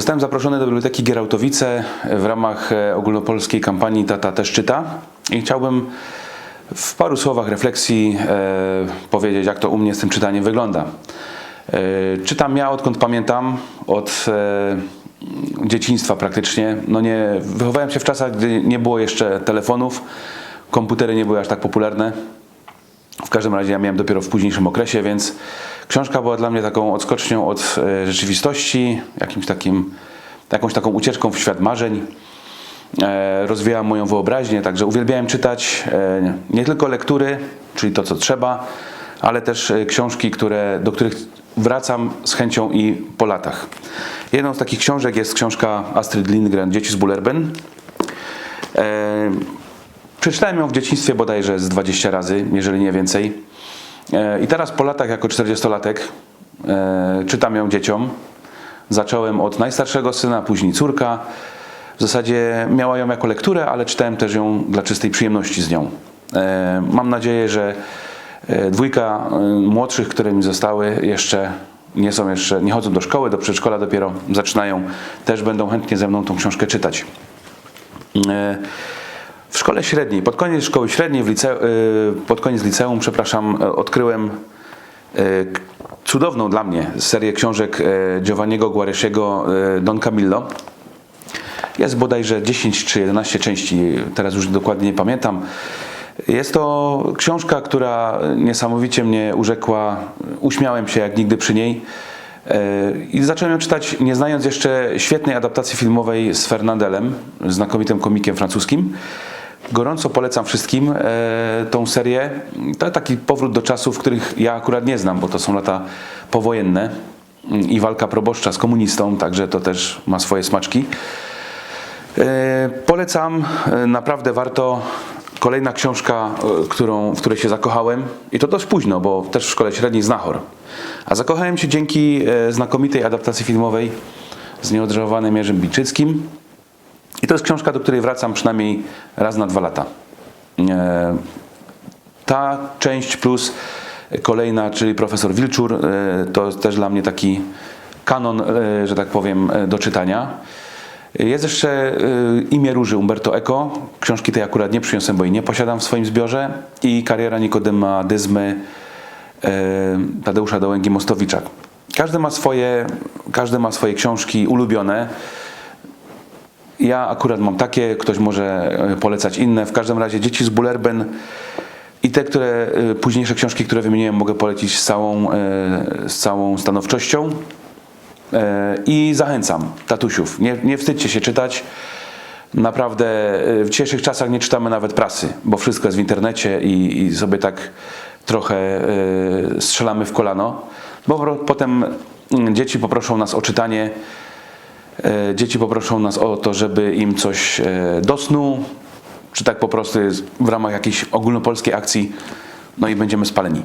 Zostałem zaproszony do Biblioteki Gierałtowice w ramach e, ogólnopolskiej kampanii Tata też czyta i chciałbym w paru słowach refleksji e, powiedzieć, jak to u mnie z tym czytaniem wygląda. E, czytam ja odkąd pamiętam, od e, dzieciństwa praktycznie. No nie, wychowałem się w czasach, gdy nie było jeszcze telefonów, komputery nie były aż tak popularne. W każdym razie ja miałem dopiero w późniejszym okresie, więc książka była dla mnie taką odskocznią od e, rzeczywistości, jakimś takim, jakąś taką ucieczką w świat marzeń. E, rozwijała moją wyobraźnię, także uwielbiałem czytać e, nie tylko lektury, czyli to co trzeba, ale też e, książki, które, do których wracam z chęcią i po latach. Jedną z takich książek jest książka Astrid Lindgren Dzieci z Bullerben. Przeczytałem ją w dzieciństwie bodajże z 20 razy, jeżeli nie więcej. E, I teraz po latach, jako 40-latek, e, czytam ją dzieciom. Zacząłem od najstarszego syna, później córka. W zasadzie miała ją jako lekturę, ale czytałem też ją dla czystej przyjemności z nią. E, Mam nadzieję, że dwójka młodszych, które mi zostały, jeszcze nie są jeszcze, nie chodzą do szkoły, do przedszkola dopiero zaczynają, też będą chętnie ze mną tą książkę czytać. W szkole średniej, pod koniec szkoły średniej, w lice, y, pod koniec liceum, przepraszam, y, odkryłem y, cudowną dla mnie serię książek Giovanniego Guaresiego y, Don Camillo. Jest bodajże 10 czy 11 części, teraz już dokładnie nie pamiętam. Jest to książka, która niesamowicie mnie urzekła. Uśmiałem się jak nigdy przy niej. I zacząłem ją czytać, nie znając jeszcze świetnej adaptacji filmowej z Fernandelem, znakomitym komikiem francuskim. Gorąco polecam wszystkim e, tą serię. To taki powrót do czasów, których ja akurat nie znam, bo to są lata powojenne i walka proboszcza z komunistą, także to też ma swoje smaczki. E, Polecam, e, naprawdę warto. Kolejna książka, którą, w której się zakochałem, i to dość późno, bo też w szkole średniej Znachor. A zakochałem się dzięki znakomitej adaptacji filmowej z nieodżałowanym Jerzym Bilczyckim. I to jest książka, do której wracam przynajmniej raz na dwa lata. E, Ta część plus kolejna, czyli profesor Wilczur, e, to jest też dla mnie taki kanon, e, że tak powiem, do czytania. Jest jeszcze Imię Róży Umberto Eco. Książki tej akurat nie przyniosłem, bo jej nie posiadam w swoim zbiorze. I Kariera Nikodema Dyzmy Tadeusza Dołęgi-Mostowicza. Każdy ma, swoje, każdy ma swoje książki ulubione. Ja akurat mam takie, ktoś może y, polecać inne. W każdym razie Dzieci z Bullerben i te, które y, późniejsze książki, które wymieniłem, mogę polecić z całą, y, z całą stanowczością. E, I zachęcam tatusiów, nie, nie wstydźcie się czytać. Naprawdę e, w dzisiejszych czasach nie czytamy nawet prasy, bo wszystko jest w internecie i, i sobie tak trochę e, strzelamy w kolano, bo po- potem mm, dzieci poproszą nas o czytanie, e, dzieci poproszą nas o to, żeby im coś e, do snu, czy tak po prostu w ramach jakiejś ogólnopolskiej akcji, no i będziemy spaleni.